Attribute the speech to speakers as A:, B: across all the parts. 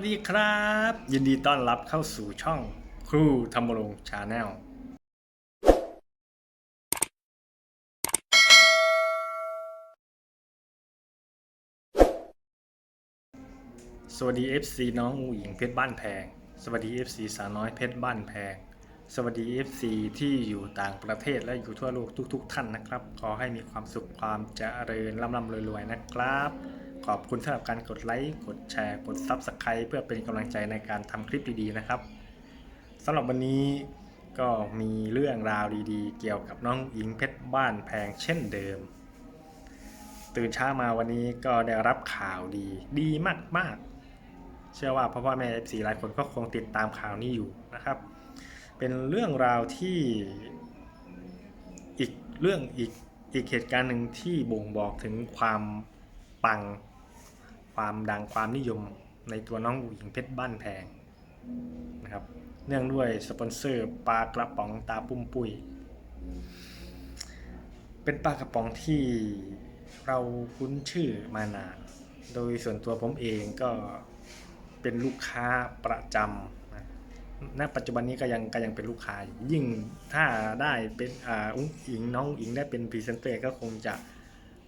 A: วัสดีครับ ยินดีต้อนรับเข้าสู่ช่องครูธรรมรงชาแนลสวัสดี FC น้องอูหญิงเพชรบ้านแพง สวัสดี FC สาวน้อยเพชรบ้านแพง สวัสดี FC ที่อยู่ต่างประเทศและอยู่ทั่วโลกทุก ๆ ท่านนะครับ ขอให้มีความสุขความเจริญร่ำร่ำรวยๆนะครับ ขอบคุณสำหรับการกดไลค์ กดแชร์ กด Subscribe เพื่อเป็นกำลังใจในการทำคลิปดีๆนะครับสำหรับวันนี้ก็มีเรื่องราวดีๆ เกี่ยวกับน้องหญิงเพชรบ้านแพงเช่นเดิม ตื่นเช้ามาวันนี้ก็ได้รับข่าวดีดีมากๆ เชื่อว่าพ่อพ่อแม่สีหลายคนก็คงติดตามข่าวนี้อยู่นะครับ เป็นเรื่องราวที่อีกเรื่องอีกอีกเหตุการณ์หนึ่งที่บ่งบอกถึงความปัง ความดังความนิยมในตัวน้องหญิงเพชรบ้านแพงนะครับ เนื่องด้วยสปอนเซอร์ปลากระป๋องตาปุ้มปุย เป็นปลากระป๋องที่เราคุ้นชื่อมานาน โดยส่วนตัวผมเองก็เป็นลูกค้าประจำณปัจจุบันนี้ก็ยังก็ยังเป็นลูกค้าอยู่ยิ่งถ้าได้เป็นอ่าอุ้งอิงน้องอิงได้เป็นพรีเซนเตอร์ก็คงจะ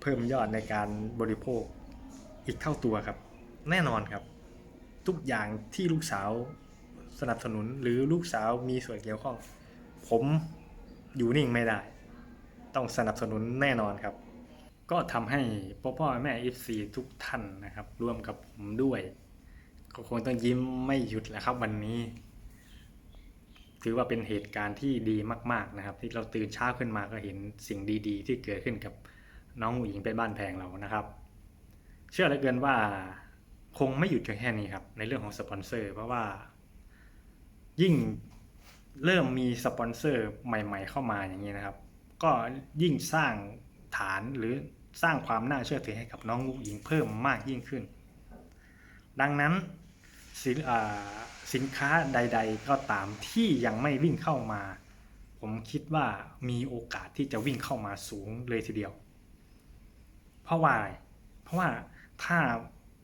A: เพิ่มยอดในการบริโภค อีกเท่าตัวครับ แน่นอนครับ ทุกอย่างที่ลูกสาวสนับสนุนหรือลูกสาวมีส่วนเกี่ยวข้อง ผมอยู่นิ่งไม่ได้ ต้องสนับสนุนแน่นอนครับ ก็ทำให้พ่อพ่อแม่ FC ทุกท่านนะครับ ร่วมกับผมด้วยก็คงต้องยิ้มไม่หยุดแล้วครับวันนี้ ถือว่าเป็นเหตุการณ์ที่ดีมาก ๆนะครับ ที่เราตื่นเช้าขึ้นมาก็เห็นสิ่งดี ๆ ที่เกิดขึ้นกับน้องหญิงเป็นบ้านแพงเรานะครับ เชื่อเหลือเกินว่าคงไม่หยุดแค่นี้ครับ ในเรื่องของสปอนเซอร์เพราะว่า ยิ่งเริ่มมีสปอนเซอร์ใหม่ ๆ เข้ามาอย่างนี้นะครับ ก็ยิ่งสร้างฐานหรือสร้างความน่าเชื่อถือให้กับน้องลูกหญิงเพิ่มมากยิ่งขึ้น ดังนั้นสินอ่าสินค้าใด ๆ ก็ตามที่ยังไม่วิ่งเข้ามา ผมคิดว่ามีโอกาสที่จะวิ่งเข้ามาสูงเลยทีเดียว เพราะว่าเพราะว่า ถ้า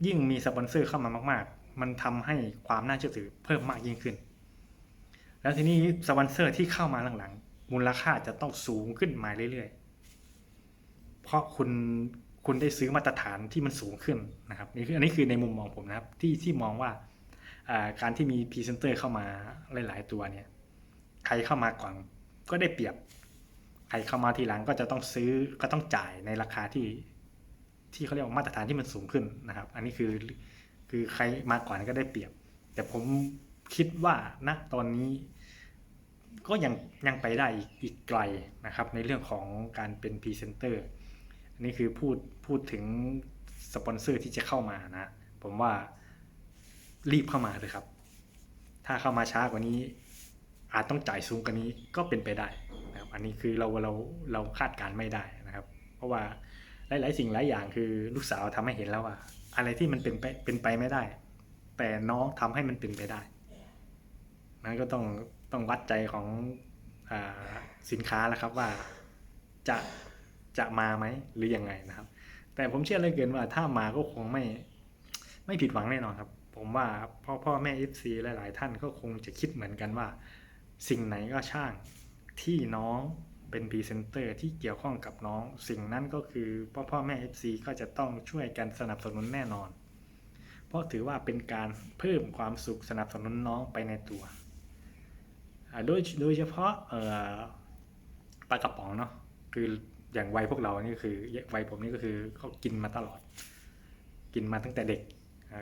A: ยิ่งมีสปอนเซอร์เข้ามามาก ๆ มันทำให้ความน่าเชื่อถือเพิ่มมากยิ่งขึ้น แล้วทีนี้สปอนเซอร์ที่เข้ามาหลังๆ มูลค่าจะต้องสูงขึ้นมาเรื่อยๆ เพราะคุณคุณได้ซื้อมาตรฐานที่มันสูงขึ้นนะครับนี่คืออันนี้คือในมุมมองผมนะครับที่ที่มองว่าการที่มีพรีเซนเตอร์เข้ามาหลาย ๆ ตัวเนี่ยใครเข้ามาก่อนก็ได้เปรียบ ใครเข้ามาทีหลังก็จะต้องซื้อก็ต้องจ่ายในราคาที่ ที่เขาเรียกว่ามาตรฐานที่มันสูงขึ้นนะครับ อันนี้คือคือใครมาก่อนก็ได้เปรียบ แต่ผมคิดว่าณตอนนี้ก็ยังยังไปได้อีกอีกไกลนะครับ ในเรื่องของการเป็นพรีเซนเตอร์อันนี้คือพูดพูดถึงสปอนเซอร์ที่จะเข้ามานะ ผมว่ารีบเข้ามาเลยครับ ถ้าเข้ามาช้ากว่านี้ อาจต้องจ่ายสูงกว่านี้ก็เป็นไปได้นะครับ อันนี้คือเราเราเราคาดการณ์ไม่ได้นะครับ เพราะว่า หลาย ๆ สิ่งหลายอย่างคือลูกสาวทำให้เห็นแล้วว่า อะไรที่มันเป็นไปเป็นไปไม่ได้ แต่น้องทำให้มันเป็นไปได้นั้นก็ต้องต้องวัดใจของอสินค้าแล้วครับว่าจะจะมาไหมหรือยังไงนะครับ แต่ผมเชื่อเลยเกินว่าถ้ามาก็คงไม่ไม่ผิดหวังแน่นอนครับ ผมว่าพ่อพ่อแม่ FC หลาย ๆ ท่านก็คงจะคิดเหมือนกันว่า สิ่งไหนก็ช่างที่น้อง เป็นพรีเซนเตอร์ที่เกี่ยวข้องกับน้อง สิ่งนั้นก็คือพ่อพ่อแม่ FC ก็จะต้องช่วยกันสนับสนุนแน่นอน เพราะถือว่าเป็นการเพิ่มความสุขสนับสนุนน้องไปในตัว โดยโดยเฉพาะปลากระป๋องเนาะคืออย่างวัยพวกเรานี่คือวัยผมนี่ก็คือเขากินมาตลอด กินมาตั้งแต่เด็ก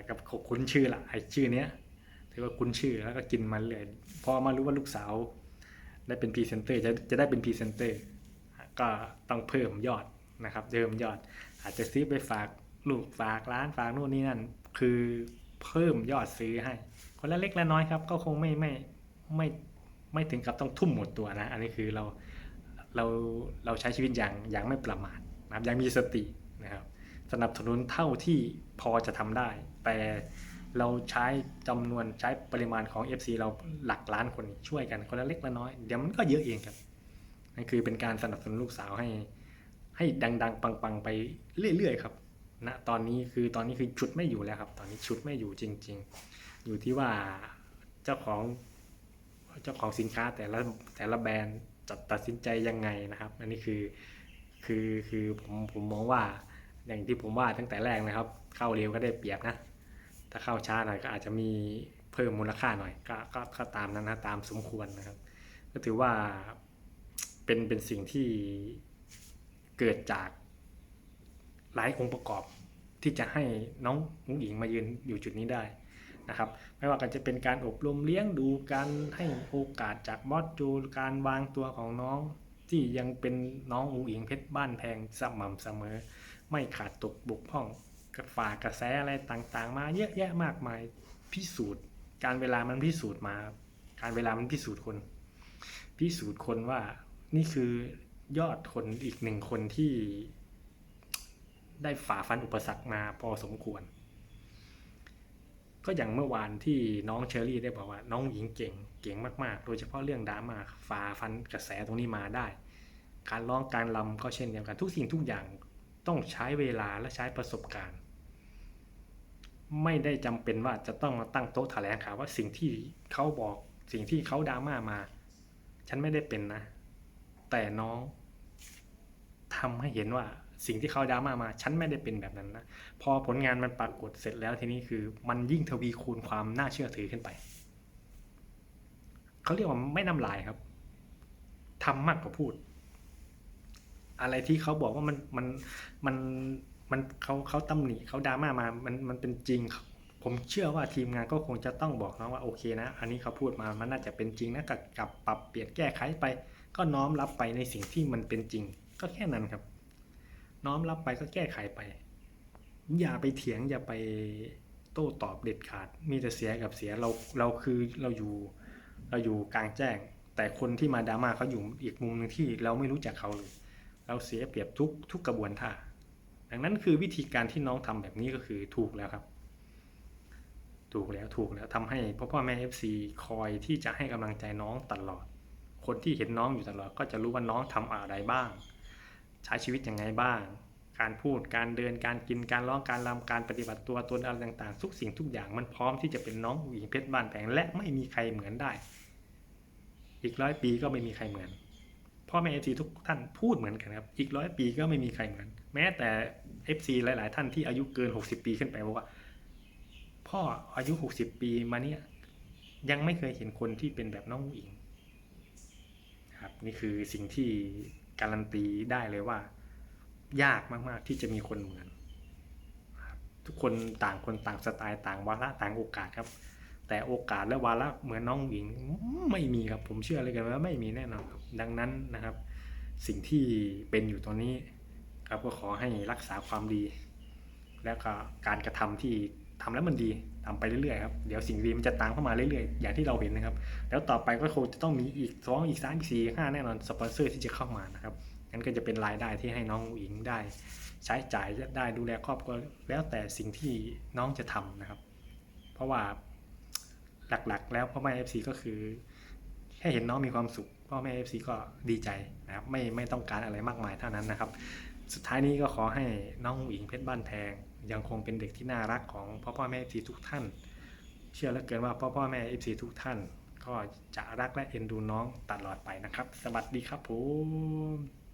A: กับคุ้นชื่อละไอชื่อเนี้ยถือว่าคุ้นชื่อแล้วก็กินมาเรื่อยพอมารู้ว่าลูกสาว ได้เป็นพรีเซนเตอร์จะจะได้เป็นพรีเซนเตอร์ก็ต้องเพิ่มยอดนะครับเพิ่มยอด อาจจะซื้อไปฝากลูกฝากร้านฝากนู่นนี่นั่น คือเพิ่มยอดซื้อให้ คนละเล็กละน้อยครับ ก็คงไม่ไม่ไม่ไม่ถึงกับต้องทุ่มหมดตัวนะ อันนี้คือเราเราเราใช้ชีวิตอย่างอย่างไม่ประมาทนะครับอย่างมีสตินะครับ สนับสนุนเท่าที่พอจะทำได้ แต่ เราใช้จำนวนใช้ปริมาณของ FC เราหลักล้านคนช่วยกันคนละเล็กละน้อย เดี๋ยวมันก็เยอะเองครับนั่นคือเป็นการสนับสนุนลูกสาวให้ให้ดัง ๆ ปัง ๆ ไปเรื่อย ๆ ครับณตอนนี้คือตอนนี้คือชุดไม่อยู่แล้วครับ ตอนนี้ชุดไม่อยู่จริง ๆ อยู่ที่ว่าเจ้าของเจ้าของสินค้าแต่ละแต่ละแบรนด์จะตัดสินใจยังไงนะครับ อันนี้คือคือคือผมผมมองว่าอย่างที่ผมว่าตั้งแต่แรกนะครับ เข้าเร็วก็ได้เปรียบนะ ถ้าเข้าช้าหน่อยก็อาจจะมีเพิ่มมูลค่าหน่อยก็ก็ก็ตามนั้นนะตามสมควรนะครับ ก็ถือว่าเป็นเป็นสิ่งที่เกิดจากหลายองค์ประกอบที่จะให้น้องมุ้งอิงมายืนอยู่จุดนี้ได้นะครับ ไม่ว่ากันจะเป็นการอบรมเลี้ยงดูการให้โอกาสจากบอสจูการวางตัวของน้องที่ยังเป็นน้องอุ๋งอิงเพชรบ้านแพงสม่ำเสมอ ไม่ขาดตกบกพร่อง กระฝากระแสอะไรต่างๆ มาเยอะแยะมากมายพิสูจน์ การเวลามันพิสูจน์มา การเวลามันพิสูจน์คน พิสูจน์คนว่านี่คือยอดคนอีกหนึ่งคนที่ได้ฝ่าฟันอุปสรรคมาพอสมควร ก็อย่างเมื่อวานที่น้องเชอรี่ได้บอกว่า น้องหญิงเก่งเก่งมากๆ โดยเฉพาะเรื่องดราม่าฝ่าฟันกระแสตรงนี้มาได้ การร้องการลำก็เช่นเดียวกันทุกสิ่งทุกอย่างต้องใช้เวลาและใช้ประสบการณ์ ไม่ได้จำเป็นว่าจะต้องมาตั้งโต๊ะแถลงข่าวว่าสิ่งที่เขาบอกสิ่งที่เขาดราม่ามา ฉันไม่ได้เป็นนะ แต่น้องทำให้เห็นว่าสิ่งที่เขาดราม่ามา ฉันไม่ได้เป็นแบบนั้นนะ พอผลงานมันปรากฏเสร็จแล้วทีนี้คือ มันยิ่งทวีคูณความน่าเชื่อถือขึ้นไป เขาเรียกว่าไม่นำลายครับ ทำมากกว่าพูด อะไรที่เขาบอกว่ามันมันมัน มันเขาเขาตำหนิเขาดราม่ามามันมันเป็นจริง ผมเชื่อว่าทีมงานก็คงจะต้องบอกน้องว่าโอเคนะ อันนี้เขาพูดมามันน่าจะเป็นจริงนะกับกับปรับเปลี่ยนแก้ไขไป ก็น้อมรับไปในสิ่งที่มันเป็นจริง ก็แค่นั้นครับ น้อมรับไปก็แก้ไขไป อย่าไปเถียงอย่าไปโต้ตอบเด็ดขาด มีแต่เสียกับเสียเราเราคือเราอยู่เราอยู่กลางแจ้ง แต่คนที่มาดราม่าเขาอยู่อีกมุมหนึ่งที่เราไม่รู้จักเขาเลย เราเสียเปรียบทุกทุกกระบวนท่า ดังนั้นคือวิธีการที่น้องทำแบบนี้ก็คือถูกแล้วครับ ถูกแล้วถูกแล้วทำให้พ่อพ่อแม่ FC คอยที่จะให้กำลังใจน้องตลอด คนที่เห็นน้องอยู่ตลอด ก็จะรู้ว่าน้องทำอะไรบ้าง ใช้ชีวิตยังไงบ้าง การพูดการเดินการกินการร้องการรำการปฏิบัติตัวตนอะไรต่างๆทุกสิ่งทุกอย่างมันพร้อมที่จะเป็นน้องหญิงเพชรบ้านแพงและไม่มีใครเหมือนได้ อีกร้อยปีก็ไม่มีใครเหมือนพ่อแม่เอฟซีทุกท่านพูดเหมือนกันครับ อีกร้อยปีก็ไม่มีใครเหมือน แม้แต่เอฟซีหลาย ๆ ท่านที่อายุเกินหกสิบปีขึ้นไปบอกว่า พ่ออายุหกสิบปีมาเนี่ยยังไม่เคยเห็นคนที่เป็นแบบน้องหญิงครับนี่คือสิ่งที่การันตีได้เลยว่า ยากมาก ๆ ที่จะมีคนเหมือน ทุกคนต่างคนต่างสไตล์ต่างวาระต่างโอกาสครับ แต่โอกาสและวาระเหมือนน้องหญิงไม่มีครับผมเชื่อเลยกันว่าไม่มีแน่นอนครับดังนั้นนะครับ สิ่งที่เป็นอยู่ตอนนี้ ครับก็ขอให้รักษาความดี แล้วก็การกระทำที่ทำแล้วมันดีทำไปเรื่อยๆครับเดี๋ยวสิ่งดีมันจะตามเข้ามาเรื่อยๆ อย่างที่เราเห็นนะครับ แล้วต่อไปก็คงจะต้องมีอีกสองอีกสามอีกสี่ห้าแน่นอนสปอนเซอร์ที่จะเข้ามานะครับงั้นก็จะเป็นรายได้ที่ให้น้องหญิงได้ ใช้จ่ายได้ดูแลครอบครัวแล้วแต่สิ่งที่น้องจะทำนะครับ เพราะว่าหลักๆ แล้วพ่อแม่ FC ก็คือแค่เห็นน้องมีความสุขพ่อแม่ FC ก็ดีใจนะครับไม่ไม่ต้องการอะไรมากมายเท่านั้นนะครับ สุดท้ายนี้ก็ขอให้น้องหญิงเพชรบ้านแพงยังคงเป็นเด็กที่น่ารักของพ่อพ่อแม่ FC ทุกท่าน เชื่อเหลือเกินว่าพ่อพ่อแม่ FC ทุกท่าน ก็จะรักและเอ็นดูน้องตลอดไปนะครับ สวัสดีครับผม